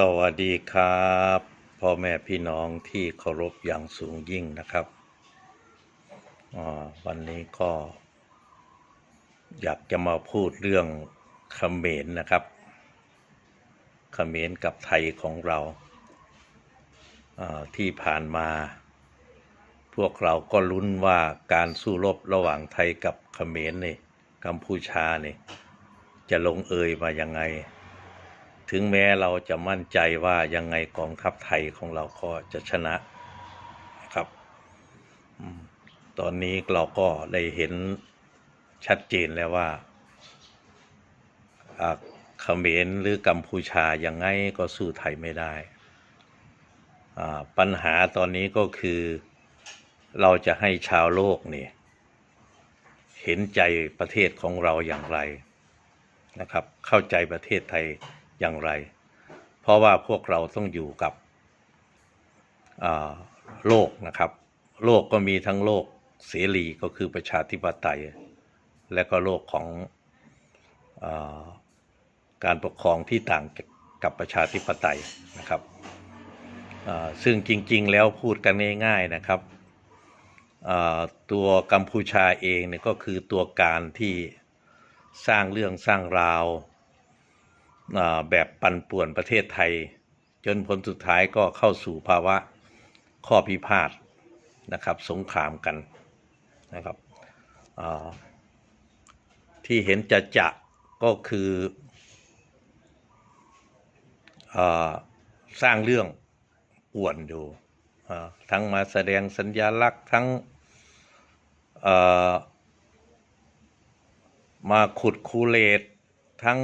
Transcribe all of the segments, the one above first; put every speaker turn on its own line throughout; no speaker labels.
สวัสดีครับพ่อแม่พี่น้องที่เคารพอย่างสูงยิ่งนะครับวันนี้ก็ อยากจะมาพูดเรื่องเขมรนะครับเขมรกับไทยของเราอ่าที่ผ่านมา พวกเราก็ลุ้นว่าการสู้รบระหว่างไทยกับเขมรนี่กัมพูชานี่จะลงเอยมายังไง ถึงแม้เราจะมั่นใจว่ายังไงกองทัพไทยของเราก็จะชนะครับ ตอนนี้เราก็ได้เห็นชัดเจนแล้วว่าอ่าเขมรหรือกัมพูชายังไงก็สู้ไทยไม่ได้อ่าปัญหาตอนนี้ก็คือเราจะให้ชาวโลกนี่เห็นใจประเทศของเราอย่างไรนะครับ เข้าใจประเทศไทย อย่างไร เพราะว่าพวกเราต้องอยู่กับโลกนะครับ โลกก็มีทั้งโลกเสรีก็คือประชาธิปไตย และก็โลกของอาการปกครองที่ต่างกับประชาธิปไตยนะครับซึ่งจริงๆ แล้วพูดกันง่ายๆนะครับ ตัวกัมพูชาเองเนี่ยก็คือตัวการที่สร้างเรื่องสร้างราว แบบปั่นป่วนประเทศไทย จนผลสุดท้ายก็เข้าสู่ภาวะข้อพิพาทนะครับ สงครามกันนะครับที่เห็นจะจะก็คืออสร้างเรื่องป่วนอยู่ทั้งมาแสดงสัญญลักษณ์ทั้งมาขุดคูเลตทั้ง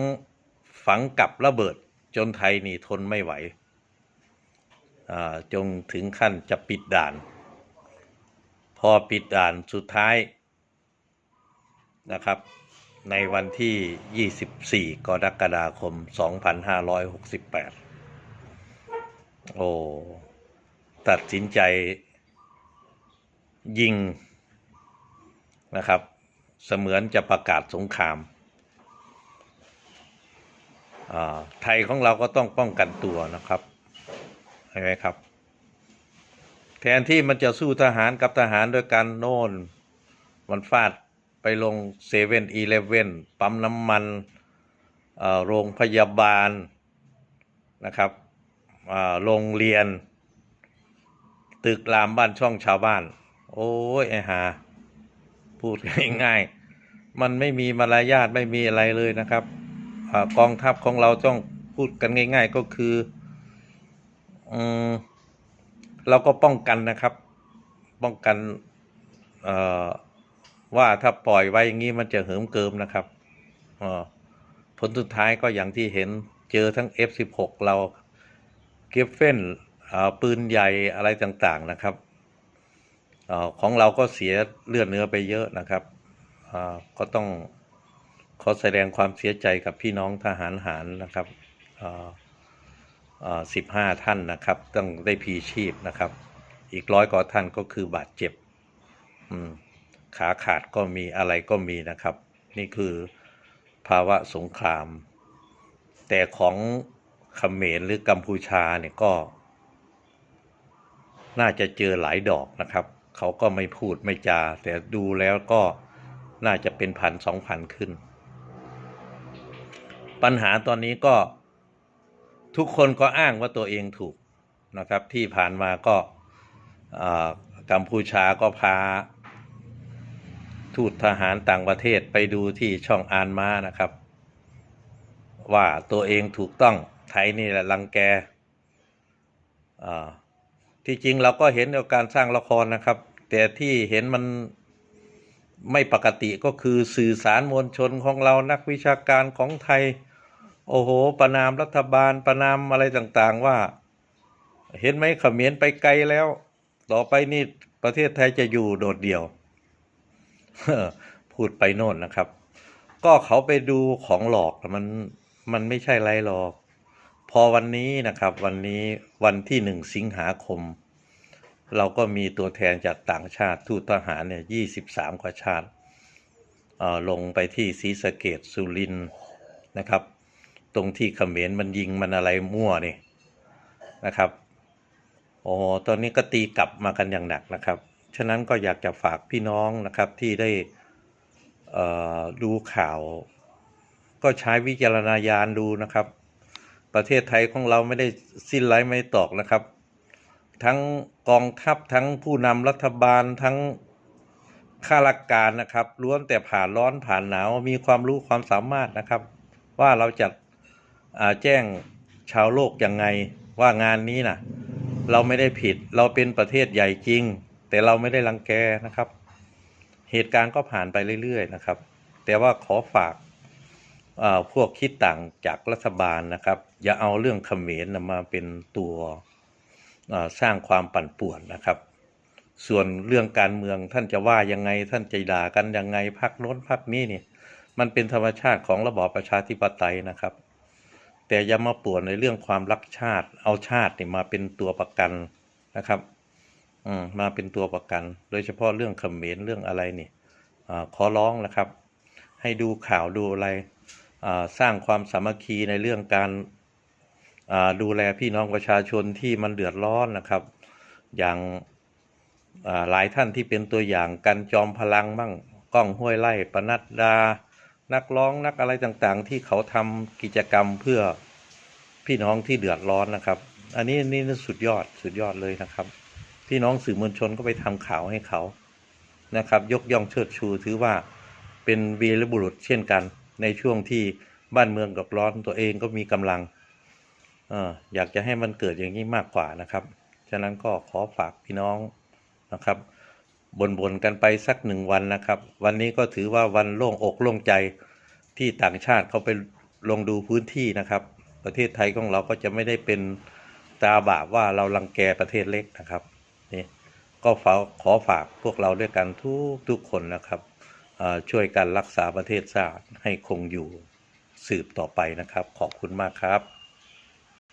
ฝังกับระเบิดจนไทยนี่ทนไม่ไหวจงถึงขั้นจะปิดด่าน พอปิดด่านสุดท้ายนะครับ ในวันที่ 24 กรกฎาคม 2568 โอ้ตัดสินใจยิงนะครับ เสมือนจะประกาศสงคราม ไทยของเราก็ต้องป้องกันตัวนะครับเห็นไหมครับ แทนที่มันจะสู้ทหารกับทหารด้วยกันโน่นมันฟาดไปลงเซเว่นอีเลฟเว่นปั๊มน้ำมันโรงพยาบาลนะครับโรงเรียน ตึกรามบ้านช่องชาวบ้าน โอ้ยไอหา พูดง่ายๆมันไม่มีมารยาทไม่มีอะไรเลยนะครับ อกองทัพของเราต้องพูดกันง่าย ๆ ก็คืออเราก็ป้องกันนะครับ ป้องกันว่าถ้าปล่อยไว้อย่างนี้มันจะเหิมเกิมนะครับผลสุดท้ายก็อย่างที่เห็นเจอทั้ง F16 เราเก็บเฟ้นปืนใหญ่อะไรต่างๆนะครับอของเราก็เสียเลือดเนื้อไปเยอะนะครับก็ต้อง ขอแสดงความเสียใจกับพี่น้องทหารหารนะครับสิบห้าท่านนะครับ ต้องได้พีชีพนะครับ อีกร้อยกว่าท่านก็คือบาดเจ็บอืมขาขาดก็มีอะไรก็มีนะครับ นี่คือภาวะสงคราม แต่ของเขมรหรือกัมพูชาเนี่ยก็ น่าจะเจอหลายดอกนะครับ เขาก็ไม่พูดไม่จา แต่ดูแล้วก็น่าจะเป็นพันสองพันขึ้น ปัญหาตอนนี้ก็ทุกคนก็อ้างว่าตัวเองถูกนะครับ ที่ผ่านมาก็กัมพูชาก็พา ทูตทหารต่างประเทศไปดูที่ช่องอานมานะครับ ว่าตัวเองถูกต้องไทยนี่แหละรังแกที่จริงเราก็เห็นในการสร้างละครนะครับ แต่ที่เห็นมันไม่ปกติก็คือสื่อสารมวลชนของเรานักวิชาการของไทย โอ้โห ประนามรัฐบาล ประนามอะไรต่างๆว่า เห็นไหมเขมรไปไกลแล้ว ต่อไปนี่ประเทศไทยจะอยู่โดดเดี่ยว พูดไปโน่นนะครับ ก็เขาไปดูของหลอกมันมันไม่ใช่ไรหรอก พอวันนี้นะครับ วันนี้วันที่หนึ่งสิงหาคม เราก็มีตัวแทนจากต่างชาติทูตทหารเนี่ยยี่สิบสามกว่าชาติลงไปที่ศรีสะเกดสุรินนะครับ ตรงที่เขมรมันยิงมันอะไรมั่วนี่นะครับโอ้ตอนนี้ก็ตีกลับมากันอย่างหนักนะครับ ฉะนั้นก็อยากจะฝากพี่น้องนะครับที่ได้ดูข่าว ก็ใช้วิจารณญาณดูนะครับ ประเทศไทยของเราไม่ได้สิ้นไร้ไม่ตอกนะครับ ทั้งกองทัพทั้งผู้นำรัฐบาลทั้งข้าราชการนะครับล้วนแต่ผ่านร้อนผ่านหนาวมีความรู้ความสามารถนะครับ ว่าเราจะ แจ้งชาวโลกยังไงว่างานนี้นะเราไม่ได้ผิดเราเป็นประเทศใหญ่จริง แต่เราไม่ได้รังแกนะครับ เหตุการณ์ก็ผ่านไปเรื่อยๆนะครับ แต่ว่าขอฝากาพวกคิดต่างจากรัฐบาลนะครับ อย่าเอาเรื่องเขมรนะมาเป็นตัวสร้างความปั่นป่วนนะครับ ส่วนเรื่องการเมืองท่านจะว่ายังไงท่านจะด่ากันยังไงพักโน้นพักนี้เนี่ยมันเป็นธรรมชาติของระบอบประชาธิปไตยนะครับ แต่อย่ามาป่วนในเรื่องความรักชาติ เอาชาตินี่มาเป็นตัวประกันนะครับอืมมาเป็นตัวประกัน โดยเฉพาะเรื่องเขมรเรื่องอะไรนี่อาขอร้องนะครับ ให้ดูข่าวดูอะไรอ่าสร้างความสามัคคีในเรื่องการอ่าดูแลพี่น้องประชาชนที่มันเดือดร้อนนะครับ อย่างหลายท่านที่เป็นตัวอย่างกันจอมพลังบ้างก้องห้วยไล่ปนัดดา นักร้องนักอะไรต่างๆ ที่เขาทำกิจกรรมเพื่อพี่น้องที่เดือดร้อนนะครับ อันนี้นี่สุดยอดสุดยอดเลยนะครับ พี่น้องสื่อมวลชนก็ไปทำข่าวให้เขานะครับ ยกย่องเชิดชูถือว่าเป็นวีรบุรุษเช่นกัน ในช่วงที่บ้านเมืองกับร้อนตัวเองก็มีกำลังออยากจะให้มันเกิดอย่างนี้มากกว่านะครับ ฉะนั้นก็ขอฝากพี่น้องนะครับ บ่นๆกันไปสักหนึ่งวันนะครับ วันนี้ก็ถือว่าวันโล่งอกโล่งใจที่ต่างชาติเขาไปลงดูพื้นที่นะครับ ประเทศไทยของเราก็จะไม่ได้เป็นตาบาปว่าเรารังแกประเทศเล็กนะครับนี่ก็ฝากขอฝากพวกเราด้วยกันทุกทุกคนนะครับช่วยกันรักษาประเทศชาติให้คงอยู่สืบต่อไปนะครับ ขอบคุณมากครับ